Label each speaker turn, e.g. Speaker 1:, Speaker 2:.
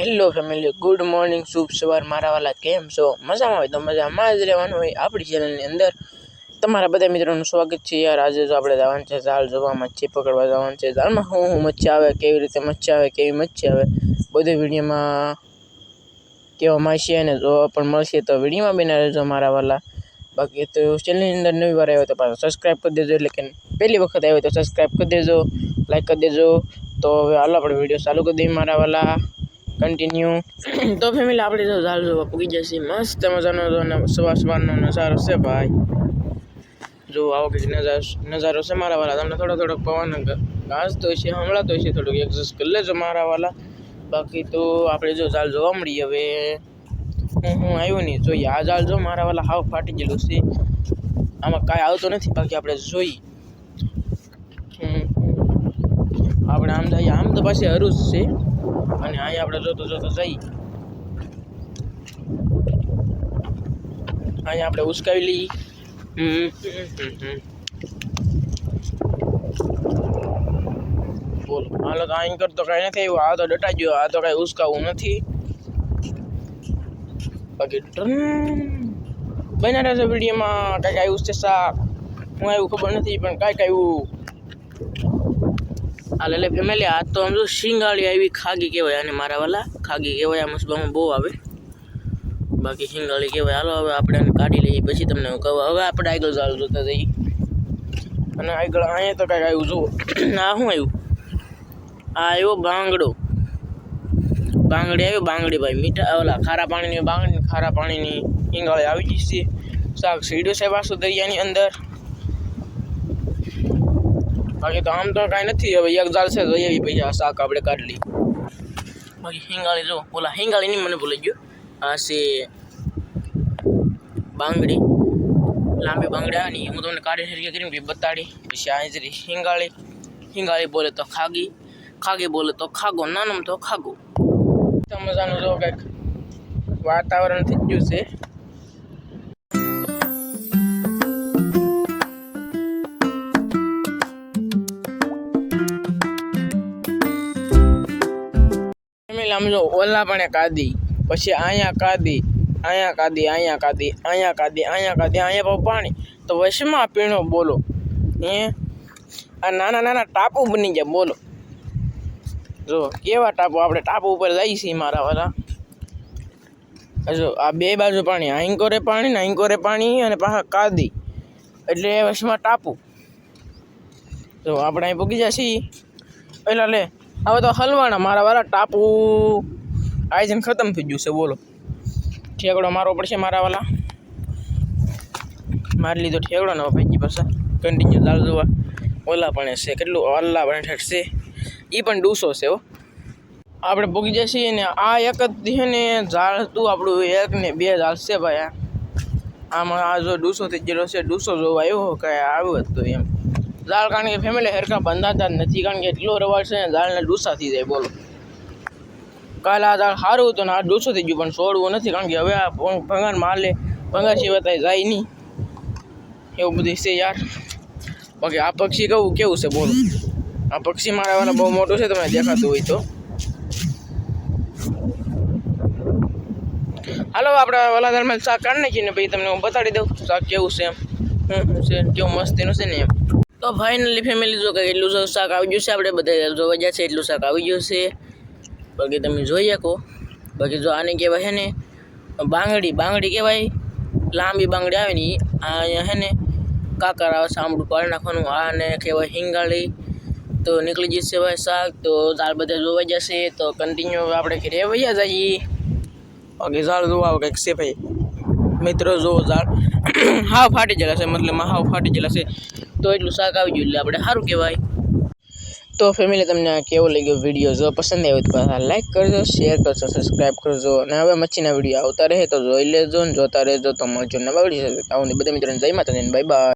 Speaker 1: Hello family good morning શુભ સવાર મારા વાલા કેમ છો મજામાં હોય તો મજામાં જ રહેવાનું હોય આપણી ચેનલની અંદર. તમારા બધા મિત્રોનું સ્વાગત છે યાર. આજે જો આપણે જવાનું છે ઝાડ જોવા, મચ્છી પકડવા જવાનું છે. ઝાડમાં શું શું મચ્છી આવે, કેવી રીતે મચ્છી આવે, કેવી મચ્છી આવે, બધું વિડીયોમાં કેવા માસી અને જોવા પણ મળશે તો વિડીયોમાં બિના રહેજો મારા વાલા બાકી તો ચેનલની અંદર નવી વાર આવ્યો તો પાછો સબસ્ક્રાઈબ કરી દેજો. એટલે કે પહેલી વખત આવ્યો તો સબસ્ક્રાઈબ કરી દેજો લાઈક કરી દેજો. તો હવે હાલો આપણે વીડિયો ચાલુ કરી દઈએ મારા વાલા કન્ટિન્યુ તો ફેમિલી આપણે જો ઝાલ જોવા પૂગી જશે. મસ્ત મજાનો જો સવાર સવારનો નજારો છે, ભાઈ. જો, આવો કંઈક નજારો નજારો છે મારા વાલા. તમને થોડો થોડોક પવન ઘાસ તો છે હમણાં તો છે થોડુંક એડજસ્ટ કરી લેજો મારા વાલા. બાકી તો આપણે જો ઝાલ જોવા મળી હવે. હું હું આવ્યો નહીં, જોઈએ. આ ઝાલ જો મારા વાલા હાવ ફાટી ગયેલું છે. આમાં કાંઈ આવતો નથી, બાકી આપણે જોઈ. આપણે આમ જાય આમ તો પાછી હરું છે. અને અહીંયા આપણે જોતો જોતું જઈ. અહીંયા આપણે ઉસકાવી લઈએ. બોલો. હાલો તો અહીં કરતો કાંઈ નથી આવ્યું. આ તો ડટા ગયો આ તો કાંઈ ઉસકાવું નથી. બાકી બન્યા રહેશે વિડીયોમાં. કાંઈક આવ્યું છે શાક? હું આવ્યું ખબર નથી પણ કાંઈક આવ્યું. આ એટલે ફેમિલી આ તો આમ જો શિંગાળી આવી ખાગી કહેવાય અને મારા વાલા. ખાગી કહેવાય આ મસબામાં બહુ આવે. બાકી શિંગાળી કહેવાય. હાલો, હવે આપણે આને કાઢી લઈએ, પછી તમને હું કહું. હવે આપણે આગળ ચાલુ જોતા જઈએ. અને આગળ અહીંયા તો કાંઈક આવ્યું, જુઓ. આ શું આવ્યું? આ આવ્યો બાંગડો. બાંગડી આવ્યો, બાંગડી ભાઈ. મીઠા ઓલા ખારા પાણીની બાંગડી ખારા પાણીની શિંગાળી આવી ગઈ છે. શાક સીડ્યું છે પાછું દરિયાની અંદર. બાકી તો આમ તો કાંઈ નથી. હવે એક જાળ છે જોઈએ એવી પછી આ શાક આપણે કાઢી લઈએ. બાકી હિંગાળી જો, ઓલા હિંગાળી નહીં મને ભૂલી ગયો. આ છે બાંગડી, લાંબી બાંગડી આવે ને એ હું તમને કાઢી હરીકે કરીને બી બતાડી. પછી આ જરી હિંગાળી હિંગાળી બોલે તો ખાગી ખાગી બોલે તો ખાગો, નાનમ તો ખાગો. તો મજાનું જો કંઈક વાતાવરણ થઈ ગયું છે. ફેમિલી આમ જો ઓલા પણ કાદી, પછી અહીંયા કાદી અહીંયા કાદી અહીંયા કાદી અહીંયા કાદી અહીંયા કાદી, અહીંયા પાછું પાણી. તો વશમાં પીણો બોલો. હે? આ નાના નાના ટાપુ બની ગયા, બોલો. જો, કેવા ટાપુ? આપણે ટાપુ ઉપર જઈએ છીએ મારા વાળા જો, આ બે બાજુ પાણી અહીં કોરે પાણી, ને અહીં કોરે પાણી, અને પાછા કાદી. એટલે વશમાં ટાપુ. જો, આપણે અહીં પૂગી જશે. પહેલાં લે હવે તો હલવાના, મારા વાળા ટાપુ. આયોજન ખતમ થઈ ગયું છે, બોલો. ઠેકડો મારવો પડશે મારા વાળા મારી લીધો ઠેકડો ને ભાઈ પાસે કન્ટિન્યુ દાળ જોવા ઓલા પણ છે, કેટલું ઓલા પણ ઠેઠશે એ પણ ડૂસો છે, હો. આપણે પૂગી જઈએ ને આ એક જ છે ને, ઝાડ હતું આપણું, એક ને બે ઝાડ છે ભાઈ. આમાં આ જો ડૂસો થઈ ગયેલો છે, ડૂસો જોવા આવ્યો કાંઈ આવ્યો હતો એમ. ઝાડ કારણ કે ફેમિલી હરકા બંધાતા જ નથી. કારણ કે એટલો રવાડ છે ને ઝાડને ડૂસા થઈ જાય. બોલો. કાલે આ ઝાડ સારું હતું ને આ ડૂસો થઈ ગયું પણ છોડવું નથી. કારણ કે હવે આ ભં- ભંગાર માલે. ભંગાર સિવાય જાય નહીં. એવું બધું છે યાર. બાકી આ પક્ષી કેવું કેવું છે બોલો. આ પક્ષી મારા વાળા બહુ મોટું છે તમને દેખાતું હોય તો. હાલો આપણે વાલા ધર્મેલ શાક કાઢી નાખીને પછી તમને હું બતાડી દઉં. શાક કેવું છે એમ? હમ, છે કેવું મસ્તીનું છે ને એમ. તો ફાઇનલી ફેમિલી જો કે એટલું શાક આવી ગયું છે, આપણે બધા જોવા ગયા છે, એટલું શાક આવી ગયું છે. બાકી તમે જોઈ શકો. બાકી જો આને કહેવાય છે ને, બાંગડી બાંગડી કહેવાય. લાંબી બાંગડી આવે ને આ અહીંયા છે ને કાકર આવે સાંભળું પાડી નાખવાનું. આને કહેવાય હિંગાળી તો નીકળી જશે ભાઈ શાક. તો દાળ બધા જોવા જશે. તો કન્ટિન્યુ આપણે ઘરે વૈયા જઈએ. બાકી ઝાડ જોવા કંઈક છે ભાઈ. મિત્રો, જો ઝાડ હાવ ફાટી ગયેલા છે, મતલબ હાવ ફાટી ગયેલા છે. તો એટલું શાક આવી ગયું એટલે આપણે સારું કહેવાય. તો ફેમિલી તમને કેવો લાગ્યો વીડિયો જો પસંદ આવ્યો તો લાઈક કરજો શેર કરજો સબસ્ક્રાઈબ કરજો. અને હવે મચ્છીના વીડિયો આવતા રહે તો જોઈ લેજો ને જોતા રહેજો તો મળજો નવા વીડિયો બધા મિત્રોને, જય માતાજી બાય બાય